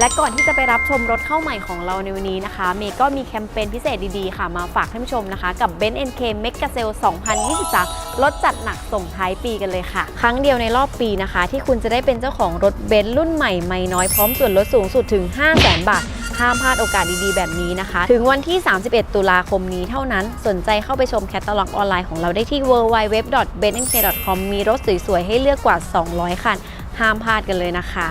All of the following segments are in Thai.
และก่อนที่จะไปรับชมรถเข้าใหม่ของเราในวันนี้นะคะ เมย์ก็มีแคมเปญพิเศษดีๆ ค่ะ มาฝากท่านผู้ชมนะคะ กับ b e n z NK m e g a s a l e 2023 ลดจัดหนักส่งท้ายปีกันเลยค่ะ ครั้งเดียวในรอบปีนะคะ ที่คุณจะได้เป็นเจ้าของรถเบนซ์รุ่นใหม่ไม่น้อยพร้อมส่วนลดสูงสุดถึง 5 0 0 0 0 0 บาทห้ามพลาดโอกาสดีๆ แบบนี้นะคะ ถึงวันที่ 31 ตุลาคมนี้เท่านั้น สนใจเข้าไปชมแคตตาล็อกออนไลน์ของเราได้ที่ www.benzk.com มีรถสวยๆ ให้เลือกกว่า 200 คัน ห้ามพลาดกันเลยนะคะ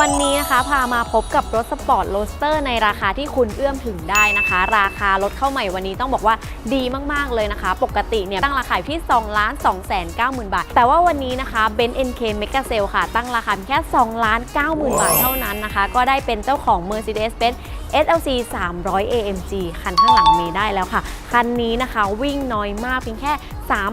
วันนี้นะคะพามาพบกับรถสปอร์ตโรสเตอร์ในราคาที่คุณเอื้อมถึงได้นะคะ ราคารถเข้าใหม่วันนี้ต้องบอกว่าดีมากๆเลยนะคะ ปกติเนี่ยตั้งราคาอยู่ที่2ล้าน2แสน9หมื่นบาท แต่ว่าวันนี้นะคะเบนซ์ NK Mega Sale ค่ะ ตั้งราคาแค่2ล้าน9หมื่นบาทเท่านั้นนะคะ ก็ได้เป็นเจ้าของ Mercedes-Benz SLC 300 AMG คันข้างหลังเมย์ได้แล้วค่ะ คันนี้นะคะวิ่งน้อยมากเพียงแค่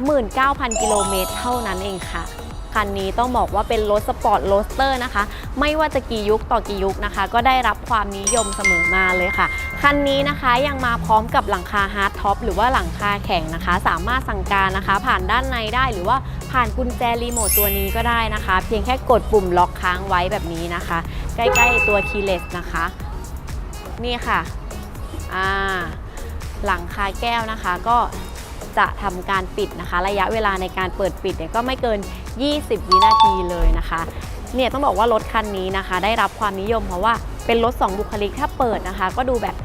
39,000 กิโลเมตรเท่านั้นเองค่ะ คันนี้ต้องบอกว่าเป็นรถสปอร์ตโรสเตอร์นะคะ ไม่ว่าจะกี่ยุคต่อกี่ยุคนะคะ ก็ได้รับความนิยมเสมอมาเลยค่ะ คันนี้นะคะยังมาพร้อมกับหลังคาฮาร์ดท็อปหรือว่าหลังคาแข็งนะคะ สามารถสั่งการนะคะ ผ่านด้านในได้หรือว่าผ่านกุญแจรีโมทตัวนี้ก็ได้นะคะ เพียงแค่กดปุ่มล็อกค้างไว้แบบนี้นะคะ ใกล้ๆตัวคีย์เลสนะคะ นี่ค่ะอ่าหลังคาแก้วนะคะก็จะทำการปิดนะคะ ระยะเวลาในการเปิดปิดเนี่ยก็ไม่เกิน 20 วินาทีเลยนะคะ เนี่ยต้องบอกว่ารถคันนี้นะคะ ได้รับความนิยมเพราะว่าเป็นรถ 2 บุคลิกถ้าเปิดนะคะ ก็ดูแบบ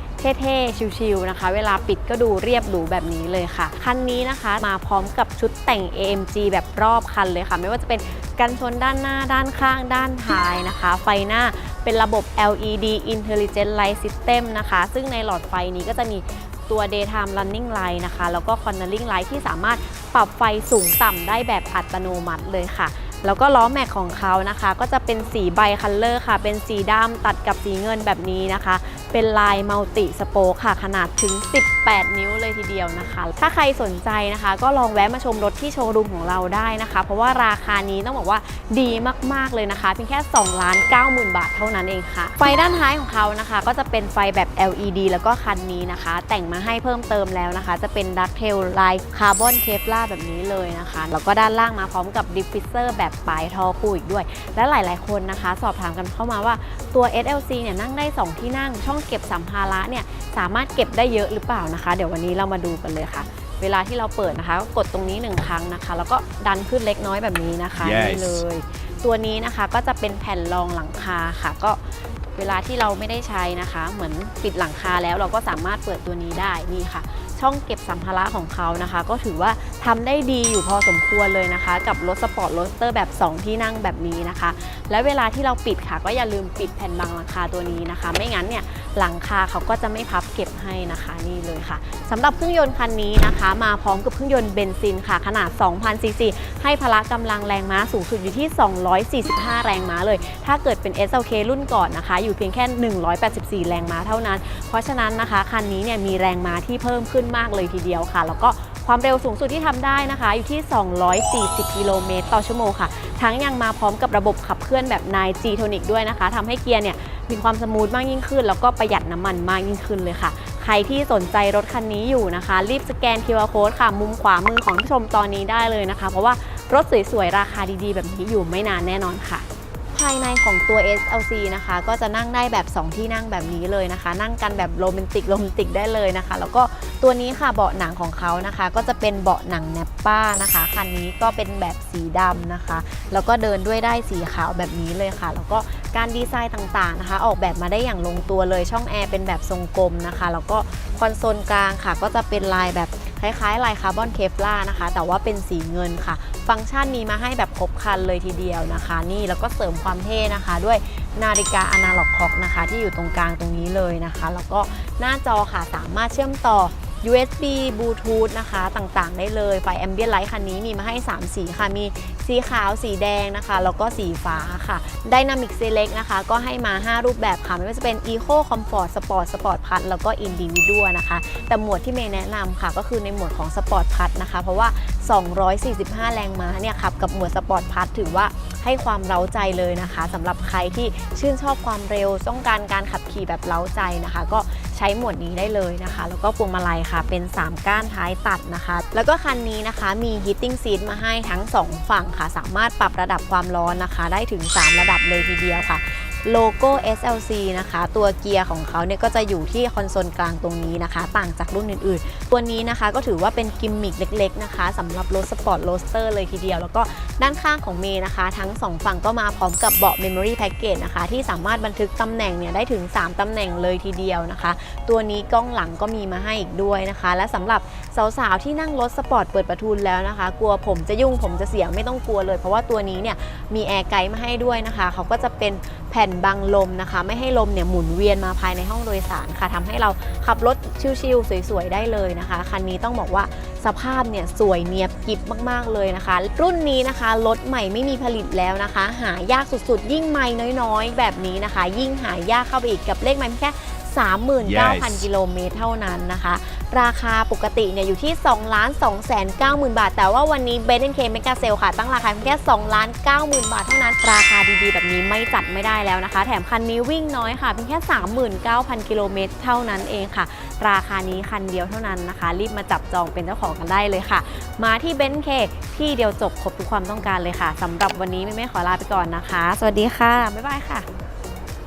เท่ๆ ชิวๆนะคะ เวลาปิดก็ดูเรียบหรูแบบนี้เลยค่ะ คันนี้นะคะมาพร้อมกับชุดแต่ง AMG แบบรอบคันเลยค่ะ ไม่ว่าจะเป็นกันชนด้านหน้าด้านข้างด้านท้ายนะคะ ไฟหน้าเป็นระบบ LED Intelligent Light System นะคะ ซึ่งในหลอดไฟนี้ก็จะมี ตัว daytime running light นะคะ แล้วก็ cornering light ที่สามารถปรับไฟสูงต่ำได้แบบอัตโนมัติเลยค่ะ แล้วก็ล้อแม็กของเขานะคะ ก็จะเป็นสีใบคัลเลอร์ค่ะ เป็นสีดำตัดกับสีเงินแบบนี้นะคะ เป็นลายมัลติสโปคค่ะ ขนาดถึง 18 นิ้วเลยทีเดียวนะคะ ถ้าใครสนใจนะคะ ก็ลองแวะมาชมรถที่โชว์รูมของเราได้นะคะ เพราะว่าราคานี้ต้องบอกว่าดีมากๆเลยนะคะ เพียงแค่2ล้าน9หมื่นบาทเท่านั้นเองค่ะ ไฟด้านท้ายของเขานะคะ ก็จะเป็นไฟแบบ LED แล้วก็คันนี้นะคะ แต่งมาให้เพิ่มเติมแล้วนะคะ จะเป็นดักเทลลายคาร์บอนเคปลาแบบนี้เลยนะคะ แล้วก็ด้านล่างมาพร้อมกับดิฟฟิเซอร์แบบปลายท่อคู่อีกด้วย และหลาย ๆ คนนะคะ สอบถามกันเข้ามาว่าตัว SLC เนี่ยนั่งได้ 2 ที่นั่งช่องเก็บสัมภาระเนี่ยสามารถเก็บได้เยอะหรือเปล่านะคะ เดี๋ยววันนี้เรามาดูกันเลยค่ะ เวลาที่เราเปิดนะคะก็กดตรงนี้หนึ่งครั้งนะคะ แล้วก็ดันขึ้นเล็กน้อยแบบนี้นะคะ Yes นี่เลย ตัวนี้นะคะก็จะเป็นแผ่นรองหลังคาค่ะ ก็เวลาที่เราไม่ได้ใช้นะคะ เหมือนปิดหลังคาแล้วเราก็สามารถเปิดตัวนี้ได้นี่ค่ะ ช่องเก็บสัมภาระของเขานะคะ ก็ถือว่าทำได้ดีอยู่พอสมควรเลยนะคะ กับรถสปอร์ตโรสเตอร์แบบ 2 ที่นั่งแบบนี้นะคะ และเวลาที่เราปิดค่ะ ก็อย่าลืมปิดแผ่นบังหลังคาตัวนี้นะคะ ไม่งั้นเนี่ยหลังคาเขาก็จะไม่พับเก็บให้นะคะนี่เลยค่ะสำหรับเครื่องยนต์คันนี้นะคะ มาพร้อมกับเครื่องยนต์เบนซินค่ะ ขนาด 2,000ซีซีให้พละกำลังแรงม้าสูงสุดอยู่ที่ 245 แรงม้าเลย ถ้าเกิดเป็น SLK รุ่นก่อนนะคะ อยู่เพียงแค่ 184 แรงม้าเท่านั้น เพราะฉะนั้นนะคะคันนี้เนี่ยมีแรงม้าที่เพิ่มขึ้นมากเลยทีเดียวค่ะ แล้วก็ความเร็วสูงสุดที่ทำได้นะคะ อยู่ที่ 240 กิโลเมตรต่อชั่วโมงค่ะ ทั้งยังมาพร้อมกับระบบขับเคลื่อนแบบ 9G Tonic ด้วยนะคะทำให้เกียร์เนี่ยมีความสมูทมากยิ่งขึ้น แล้วก็ประหยัดน้ำมันมากยิ่งขึ้นเลยค่ะ ใครที่สนใจรถคันนี้อยู่นะคะ รีบสแกน QR Code ค่ะ มุมขวามือของผู้ชมตอนนี้ได้เลยนะคะ เพราะว่ารถสวยๆ ราคาดีๆ แบบนี้อยู่ไม่นานแน่นอนค่ะ ภายในของตัว SLC นะคะ ก็จะนั่งได้แบบ 2 ที่นั่งแบบนี้เลยนะคะ นั่งกันแบบโรแมนติกโรแมนติกได้เลยนะคะ แล้วก็ตัวนี้ค่ะเบาะหนังของเขานะคะ ก็จะเป็นเบาะหนังแนปป้านะคะคันนี้ก็เป็นแบบสีดำนะคะ แล้วก็เดินด้วยได้สีขาวแบบนี้เลยค่ะ แล้วก็การดีไซน์ต่างๆนะคะ ออกแบบมาได้อย่างลงตัวเลยช่องแอร์เป็นแบบทรงกลมนะคะ แล้วก็คอนโซลกลางค่ะ ก็จะเป็นลายแบบ คล้ายๆลายคาร์บอนเคฟล่านะคะ แต่ว่าเป็นสีเงินค่ะ ฟังก์ชันมีมาให้แบบครบคันเลยทีเดียวนะคะ นี่แล้วก็เสริมความเท่นะคะ ด้วยนาฬิกาอนาล็อกคอกนะคะ ที่อยู่ตรงกลางตรงนี้เลยนะคะ แล้วก็หน้าจอค่ะสามารถเชื่อมต่อ USB Bluetooth นะคะ ต่างๆ ได้เลย ไฟ Ambient Light คันนี้มีมาให้ 3 สีค่ะ มี สีขาวสีแดงนะคะ แล้วก็สีฟ้าค่ะ Dynamic Select นะคะ ก็ให้มา 5 รูปแบบค่ะ ไม่ว่าจะเป็น Eco Comfort Sport Sport Plus แล้วก็ Individual นะคะ แต่หมวดที่เมย์แนะนำค่ะ ก็คือในหมวดของ Sport Plus นะคะ เพราะว่า 245 แรงม้าเนี่ยขับกับหมวด Sport Plus ถือว่าให้ความเร้าใจเลยนะคะสำหรับใครที่ชื่นชอบความเร็วต้องการการขับขี่แบบเร้าใจนะคะ ก็ใช้หมวดนี้ได้เลยนะคะ แล้วก็พวงมาลัยค่ะ เป็น 3 ก้านท้ายตัดนะคะ แล้วก็คันนี้นะคะมี heating seat มาให้ทั้ง 2 ฝั่งค่ะ สามารถปรับระดับความร้อนนะคะ ได้ถึง 3 ระดับเลยทีเดียวค่ะโลโก้ SLC นะคะ ตัวเกียร์ของเขาเนี่ยก็จะอยู่ที่คอนโซลกลางตรงนี้นะคะ ต่างจากรุ่นอื่นๆ ตัวนี้นะคะก็ถือว่าเป็นกิมมิคเล็กๆนะคะสำหรับรถสปอร์ตโรสเตอร์เลยทีเดียว แล้วก็ ด้านข้างของเมย์นะคะ ทั้ง 2 ฝั่งก็มาพร้อมกับเบาะ Memory Package นะคะ ที่สามารถบันทึกตำแหน่งเนี่ยได้ถึง 3ตำแหน่งเลยทีเดียวนะคะ ตัวนี้กล้องหลังก็มีมาให้อีกด้วยนะคะ และสำหรับสาวๆที่นั่งรถสปอร์ตเปิดประทุนแล้วนะคะ กลัวผมจะยุ่งผมจะเสียงไม่ต้องกลัวเลย เพราะว่าตัวนี้เนี่ยมีแอร์ไกด์มาให้ด้วยนะคะเขาก็จะเป็นแผ่นบังลมนะคะ ไม่ให้ลมเนี่ยหมุนเวียนมาภายในห้องโดยสารค่ะทำให้เราขับรถชิลๆสวยๆได้เลยนะคะคันนี้ต้องบอกว่า สภาพเนี่ยสวยเนียบกิบมากๆเลยนะคะ รุ่นนี้นะคะรถใหม่ไม่มีผลิตแล้วนะคะ หายากสุดๆ ยิ่งไม่น้อยๆ แบบนี้นะคะ ยิ่งหายากเข้าไปอีกกับเลขไม่แค่ 39,000 กิโลเมตรเท่านั้นนะคะ ราคาปกติเนี่ยอยู่ที่2ล้าน2แสน90,000 บาท แต่ว่าวันนี้ b บ n k m e g a Sale ค่ะ ตั้งราคาเพียงแค่2ล้าน90,000 บาทเท่านั้น ราคาดีๆ แบบนี้ไม่จัดไม่ได้แล้วนะคะ แถมคันนี้วิ่งน้อยค่ะเพียงแค่ 39,000 กิโลเมตรเท่านั้นเองค่ะ ราคานี้คันเดียวเท่านั้นนะคะ รีบมาจับจองเป็นเจ้าของกันได้เลยค่ะ มาที่ b บ n k ที่เดียวจบครบทุกความต้องการเลยค่ะสำหรับวันนี้แม่ๆขอลาไปก่อนนะคะ สวัสดีค่ะบ๊ายบายค่ะ